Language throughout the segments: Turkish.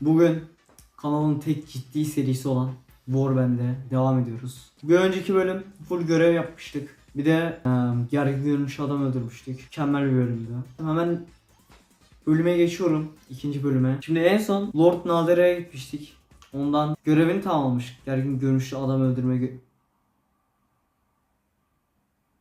Bugün kanalın tek ciddi serisi olan Warband'e devam ediyoruz. Bir önceki bölüm full görev yapmıştık. Bir de e, gergin görünmüş adam öldürmüştük. Mükemmel bir bölümdü. Hemen bölüme geçiyorum. ikinci bölüme. Şimdi en son Lord Nader'e gitmiştik. Ondan görevini tamamlamıştık. Gergin görünüşlü adam öldürme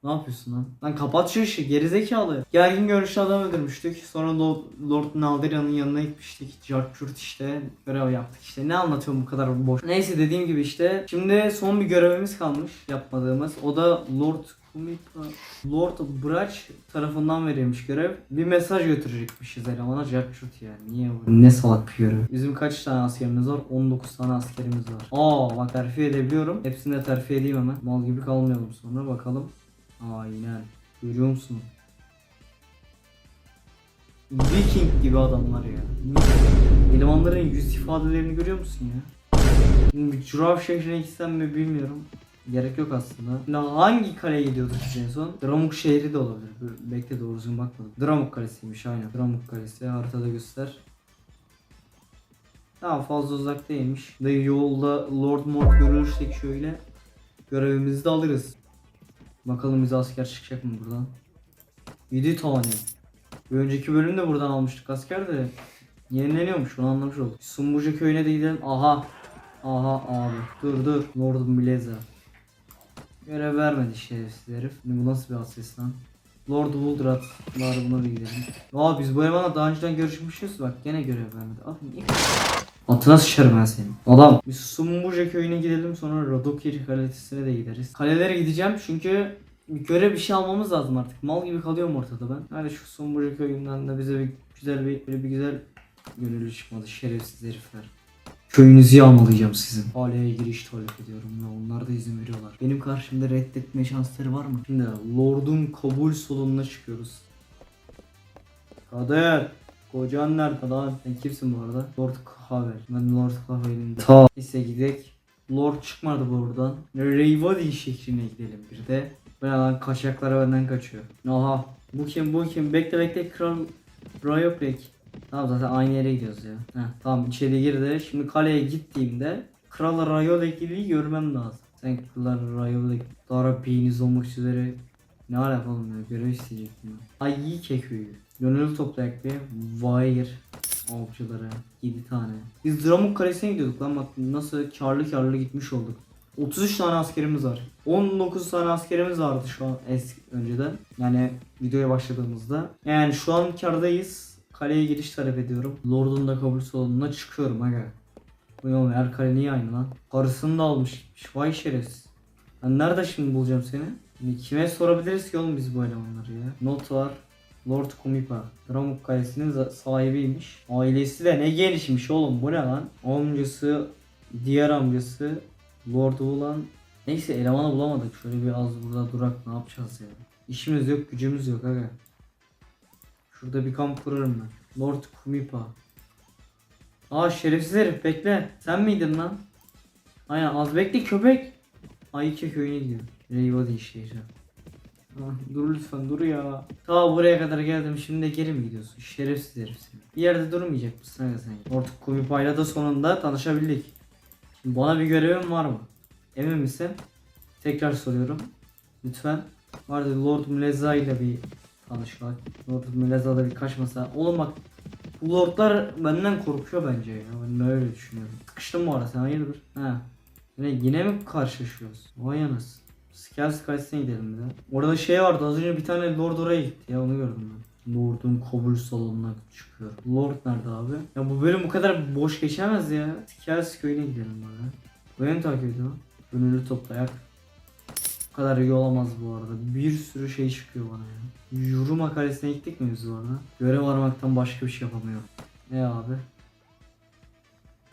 ne yapıyorsun lan? Lan kapat şu işi gerizekalı. Gergin görünüşlü adam öldürmüştük. Sonra Lord, Lord Nalderia'nın yanına gitmiştik. Jarkurt işte görev yaptık işte. Ne anlatıyorum bu kadar boş. Neyse dediğim gibi işte. Şimdi son bir görevimiz kalmış yapmadığımız. O da Lord Lord Brach tarafından verilmiş görev. Bir mesaj götürecekmişiz elemana Jarkurt yani. Niye bu? Ne salak bir görev. Bizim kaç tane askerimiz var? 19 tane askerimiz var. Aa bak terfi edebiliyorum. Hepsini de terfi edeyim hemen. Mal gibi kalmayalım sonra bakalım. Aynen. Görüyor musun? Viking gibi adamlar ya. Elemanların yüz ifadelerini görüyor musun ya? Curav şehrine gitsem mi bilmiyorum. Gerek yok aslında. Şimdi hangi kaleye gidiyorduk biz en son? Dramuk şehri de olabilir. Bekle doğru düzgün bakmadım. Dramuk kalesiymiş aynen. Dramuk kalesi haritada göster. Tamam fazla uzak değilmiş. De yolda Lord Mort görürsek şöyle görevimizi de alırız. Bakalım bize asker çıkacak mı buradan? 7 tane. Bir önceki bölümde buradan almıştık asker de yenileniyormuş onu anlamış olduk. Sumbuca köyüne de gidelim. Aha. Aha abi. Dur dur. Lord'un Blazer. Görev vermedi şerefsiz herif. Bu nasıl bir ses lan? Lord Woldrat. Bari buna bir gidelim. Aa biz bu hayvanla daha önceden görüşmüşüz. Bak gene görev vermedi. Abi niye? Atına sıçarım ben senin. Adam. Biz Sumbuca köyüne gidelim sonra Radokiri kalesine de gideriz. Kalelere gideceğim çünkü bir görev bir şey almamız lazım artık. Mal gibi kalıyorum ortada ben. Hadi şu Sumbuca köyünden de bize bir güzel bir, böyle bir güzel gönüllü çıkmadı şerefsiz herifler. Köyünüzü yağmalayacağım sizin. Kaleye giriş talep ediyorum ve onlar da izin veriyorlar. Benim karşımda reddetme şansları var mı? Şimdi Lord'un kabul salonuna çıkıyoruz. Kader. Kocan nerede lan? Sen kimsin bu arada? Lord Havel. Ben Lord Havel'in. Ta. Neyse gidek. Lord çıkmadı buradan. Reyvadi şehrine gidelim bir de. Bu ne lan kaçaklara benden kaçıyor. Aha. Bu kim bu kim? Bekle bekle kral Rayoprek. Tamam zaten aynı yere gidiyoruz ya. Heh, tamam içeri girdi. Şimdi kaleye gittiğimde Kral Rayolekili'yi görmem lazım. Sen Kral Rayolek Dara penis olmak üzere ne alaka oğlum ya görev isteyecektim ben. Ay iyi keköyü. Gönüllü toplayak bir Vair avcıları 7 tane. Biz Dramuk Kalesi'ne gidiyorduk lan bak nasıl karlı karlı gitmiş olduk. 33 tane askerimiz var. 19 tane askerimiz vardı şu an eski önceden. Yani videoya başladığımızda. Yani şu an kardayız. Kaleye giriş talep ediyorum. Lord'un da kabul salonuna çıkıyorum aga. Bu ne her kale niye aynı lan? Karısını da almış. Vay şerefsiz. Ben nerede şimdi bulacağım seni? Şimdi kime sorabiliriz ki oğlum biz bu elemanları ya? Not var. Lord Kumipa. Dramuk Kalesi'nin sahibiymiş. Ailesi de ne gelişmiş oğlum bu ne lan? Amcası, diğer amcası Lord Ulan. Neyse elemanı bulamadık. Şöyle bir az burada durak ne yapacağız ya? İşimiz yok gücümüz yok aga. Şurada bir kamp kurarım ben. Lord Kumipa. Aa şerefsiz herif bekle. Sen miydin lan? Aynen az bekle köpek. Ayike köyüne gidiyorum. Reyvadi şehri. Dur lütfen dur ya. Ta buraya kadar geldim şimdi de geri mi gidiyorsun? Şerefsiz herif seni. Bir yerde durmayacak mısın aga sen? Lord Kumipa'yla da sonunda tanışabildik. Şimdi bana bir görevim var mı? Emin misin? Tekrar soruyorum. Lütfen. Vardı Lord Mleza ile bir tanış bak. Lord Mleza da bir kaçmasa. Oğlum bak bu lordlar benden korkuyor bence ya. Ben öyle düşünüyorum. Sıkıştım bu ara sen hayırdır? Ha. Yine, yine mi karşılaşıyoruz? Vay anasın. Skels Kalesi'ne gidelim bir de. Orada şey vardı az önce bir tane lord oraya gitti ya onu gördüm ben. Lord'un kabul salonuna çıkıyor. Lord nerede abi? Ya bu bölüm bu kadar boş geçemez ya. Skels köyüne gidelim bari. Beni takip ediyor. Gönüllü toplayak. Bu kadar iyi olamaz bu arada. Bir sürü şey çıkıyor bana ya. Yuruma Kalesi'ne gittik mi biz bu arada? Görev aramaktan başka bir şey yapamıyor. Ne abi?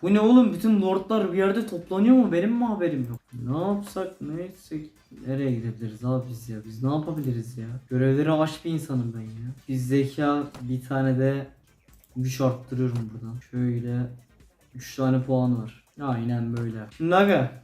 Bu ne oğlum? Bütün lordlar bir yerde toplanıyor mu? Benim mi haberim yok? Ne yapsak ne etsek? Nereye gidebiliriz abi biz ya? Biz ne yapabiliriz ya? Görevleri aç bir insanım ben ya. Biz zeka bir tane de güç arttırıyorum buradan. Şöyle 3 tane puan var. Aynen böyle. Şimdi aga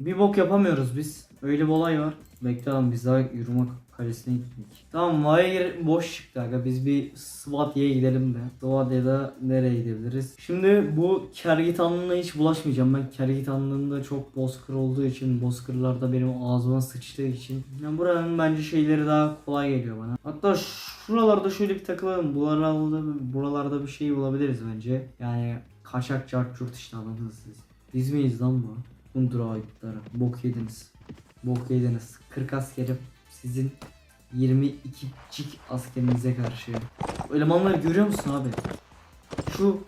bir bok yapamıyoruz biz. Öyle bir olay var. Bekle lan biz daha yürümek kalesine gittik. Tamam Vayir boş çıktı aga. Biz bir Swatya'ya gidelim de. Swatya'da nereye gidebiliriz? Şimdi bu kergitanlığına hiç bulaşmayacağım. Ben kergitanlığında çok bozkır olduğu için bozkırlarda benim ağzıma sıçtığı için. Yani buranın bence şeyleri daha kolay geliyor bana. Hatta şuralarda şöyle bir takılalım. Buralarda, buralarda bir şey bulabiliriz bence. Yani kaçak çarçurt işte anladınız siz. Biz miyiz lan bu? Kundura ayıpları. Bok yediniz. Bok yediniz. 40 askerim sizin 22 cik askerinize karşı. Elemanları görüyor musun abi? Şu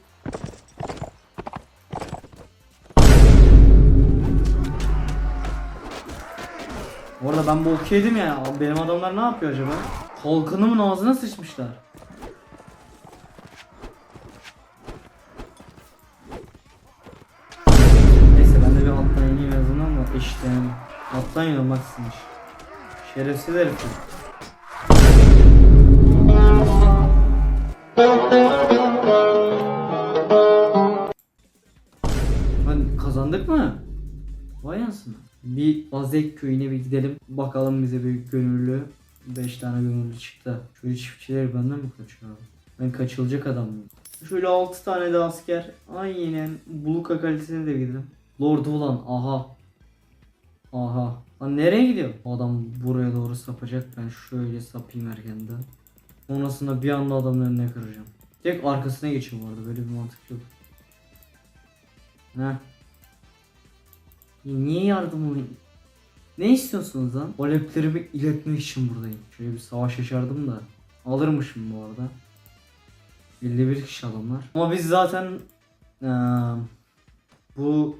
Bu arada ben bok yedim ya. Abi Benim adamlar ne yapıyor acaba? Halkınımın ağzına sıçmışlar. Neyse ben de bir alttan ineyim en azından ama işte. Alttan iniyorum bak. Şerefsiz herifler. Lan kazandık mı? Vay ansın. Bir Azek köyüne bir gidelim. Bakalım bize bir gönüllü. 5 tane gönüllü çıktı. Şöyle çiftçiler benden mi kaçıyor abi? Ben kaçılacak adam mıyım? Şöyle 6 tane de asker. Aynen. Buluka kalitesine de gidelim. Lord ulan aha. Aha. Lan nereye gidiyor? Adam buraya doğru sapacak. Ben şöyle sapayım erkenden. Sonrasında bir anda adamın önüne kıracağım. Tek arkasına geçiyor bu. Böyle bir mantık yok. Heh. Niye yardım? Ne istiyorsunuz lan? Aleplerimi iletmek için buradayım. Şöyle bir savaş yaşardım da. Alırmışım bu arada. 51 kişi adamlar. Ama biz zaten eee, bu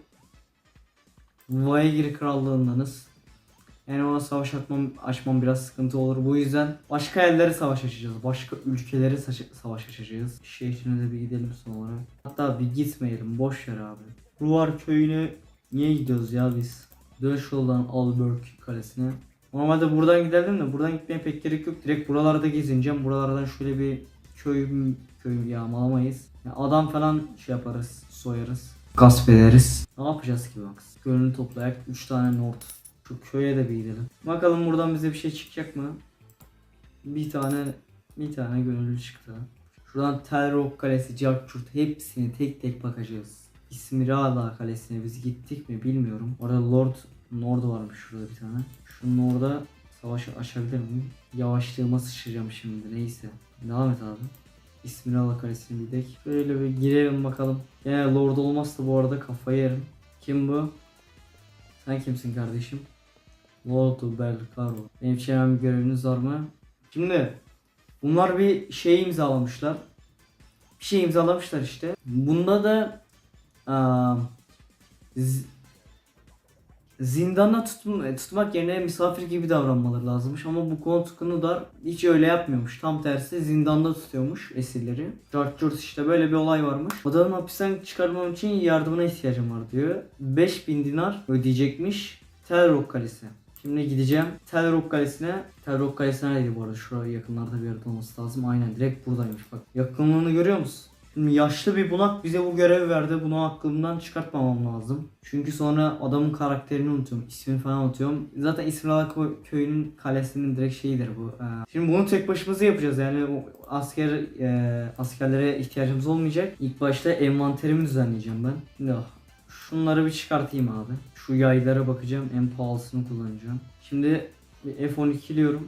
Vaygir krallığındanız. Yani ona savaş atmam, açmam biraz sıkıntı olur. Bu yüzden başka yerlere savaş açacağız. Başka ülkelere savaş açacağız. Şehrine de bir gidelim sonra. Hatta bir gitmeyelim. Boş yer abi. Ruvar köyüne niye gidiyoruz ya biz? Dönüş yoldan Alberg kalesine. Normalde buradan giderdim de buradan gitmeye pek gerek yok. Direkt buralarda gezineceğim. Buralardan şöyle bir köy köy yağmalamayız. Yani adam falan şey yaparız, soyarız. Gasp ederiz. Ne yapacağız ki bak? Gönlünü toplayak 3 tane Nord. Şu köye de bir gidelim. Bakalım buradan bize bir şey çıkacak mı? Bir tane bir tane gönüllü çıktı. Şuradan Tel Rock Kalesi, Carchurt hepsini tek tek bakacağız. İsmirala Kalesi'ne biz gittik mi bilmiyorum. Orada Lord Nord varmış şurada bir tane. Şunun orada savaşı açabilir miyim? Yavaşlığıma sıçrayacağım şimdi neyse. Devam et abi. İsmirala Kalesi'ne bir dek. Şöyle bir girelim bakalım. Gene Lord olmazsa bu arada kafayı yerim. Kim bu? Sen kimsin kardeşim? Lord Belcaro. Benim hemen bir göreviniz var mı? Şimdi bunlar bir şey imzalamışlar. Bir şey imzalamışlar işte. Bunda da aa, zindana tutm- tutmak yerine misafir gibi davranmaları lazımmış ama bu kontukunu da hiç öyle yapmıyormuş. Tam tersi zindanda tutuyormuş esirleri. George George işte böyle bir olay varmış. Adamın hapisten çıkarmam için yardımına ihtiyacım var diyor. 5000 dinar ödeyecekmiş Tel Rock Kalesi. Şimdi gideceğim Tel Kalesi'ne. Tel Kalesi neredeydi bu arada? Şuraya yakınlarda bir yerde olması lazım. Aynen direkt buradaymış bak. Yakınlığını görüyor musun? Yaşlı bir bunak bize bu görevi verdi. Bunu aklımdan çıkartmamam lazım. Çünkü sonra adamın karakterini unutuyorum. ismini falan unutuyorum. Zaten İsrail köyünün kalesinin direkt şeyidir bu. Ee, Şimdi bunu tek başımıza yapacağız. Yani asker e, askerlere ihtiyacımız olmayacak. İlk başta envanterimi düzenleyeceğim ben. Şimdi ah, şunları bir çıkartayım abi. Şu yaylara bakacağım. En pahalısını kullanacağım. Şimdi bir F12'liyorum.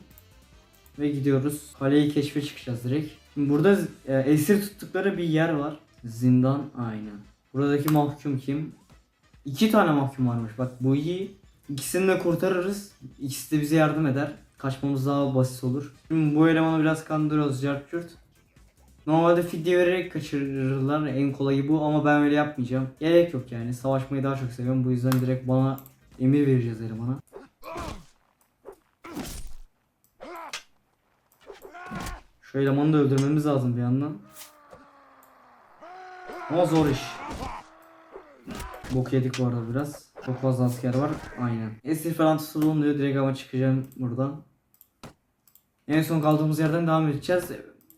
Ve gidiyoruz. Kaleyi keşfe çıkacağız direkt. Burada e, esir tuttukları bir yer var. Zindan aynen. Buradaki mahkum kim? İki tane mahkum varmış. Bak bu iyi. İkisini de kurtarırız. İkisi de bize yardım eder. Kaçmamız daha basit olur. Şimdi bu elemanı biraz kandırıyoruz Cartcurt. Normalde fidye vererek kaçırırlar. En kolayı bu ama ben öyle yapmayacağım. Gerek yok yani. Savaşmayı daha çok seviyorum. Bu yüzden direkt bana emir vereceğiz elemana. Şu elemanı da öldürmemiz lazım bir yandan. Ama zor iş. Bok yedik bu arada biraz. Çok fazla asker var. Aynen. Esir falan tutulun diyor. Direkt ama çıkacağım buradan. En son kaldığımız yerden devam edeceğiz.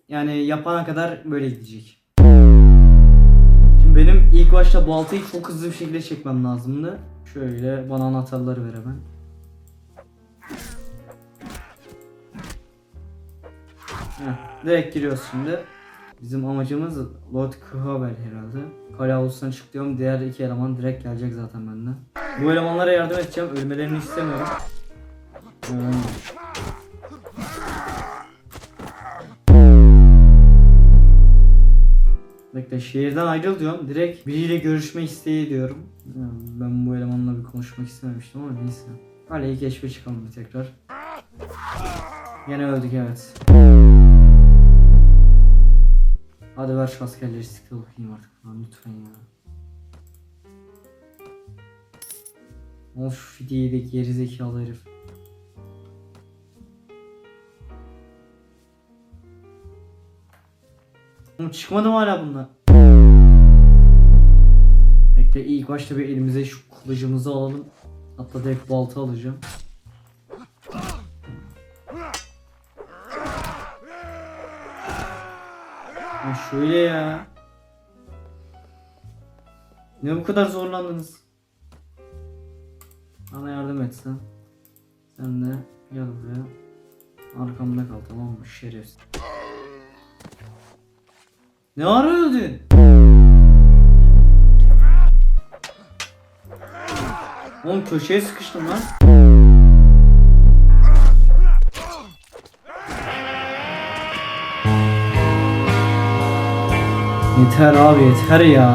Yani yapana kadar böyle gidecek. Şimdi benim ilk başta baltayı çok hızlı bir şekilde çekmem lazımdı. Şöyle bana anahtarları ver hemen. Direkt giriyoruz şimdi. Bizim amacımız Lord Kıhavel herhalde. Kale avlusuna çık diyorum. Diğer iki eleman direkt gelecek zaten benden. Bu elemanlara yardım edeceğim. Ölmelerini istemiyorum. Ee, Bekle şehirden ayrıl diyorum. Direkt biriyle görüşme isteği diyorum. Ya, Ben bu elemanla bir konuşmak istememiştim ama neyse. Kaleyi keşfe çıkalım bir tekrar. Yine öldük evet. Hadi ver şu askerleri siktir bakayım artık lan lütfen ya. Of fidiyi de gerizekalı herif. Oğlum çıkmadı mı hala bunlar? Bekle ilk başta bir elimize şu kılıcımızı alalım. Hatta direkt balta alacağım. Şöyle ya. Ne bu kadar zorlandınız? Bana yardım etsen. Sen de gel buraya. Arkamda kal tamam mı şerefsiz. Ne öldün? Oğlum köşeye sıkıştım lan. Yeter abi yeter ya.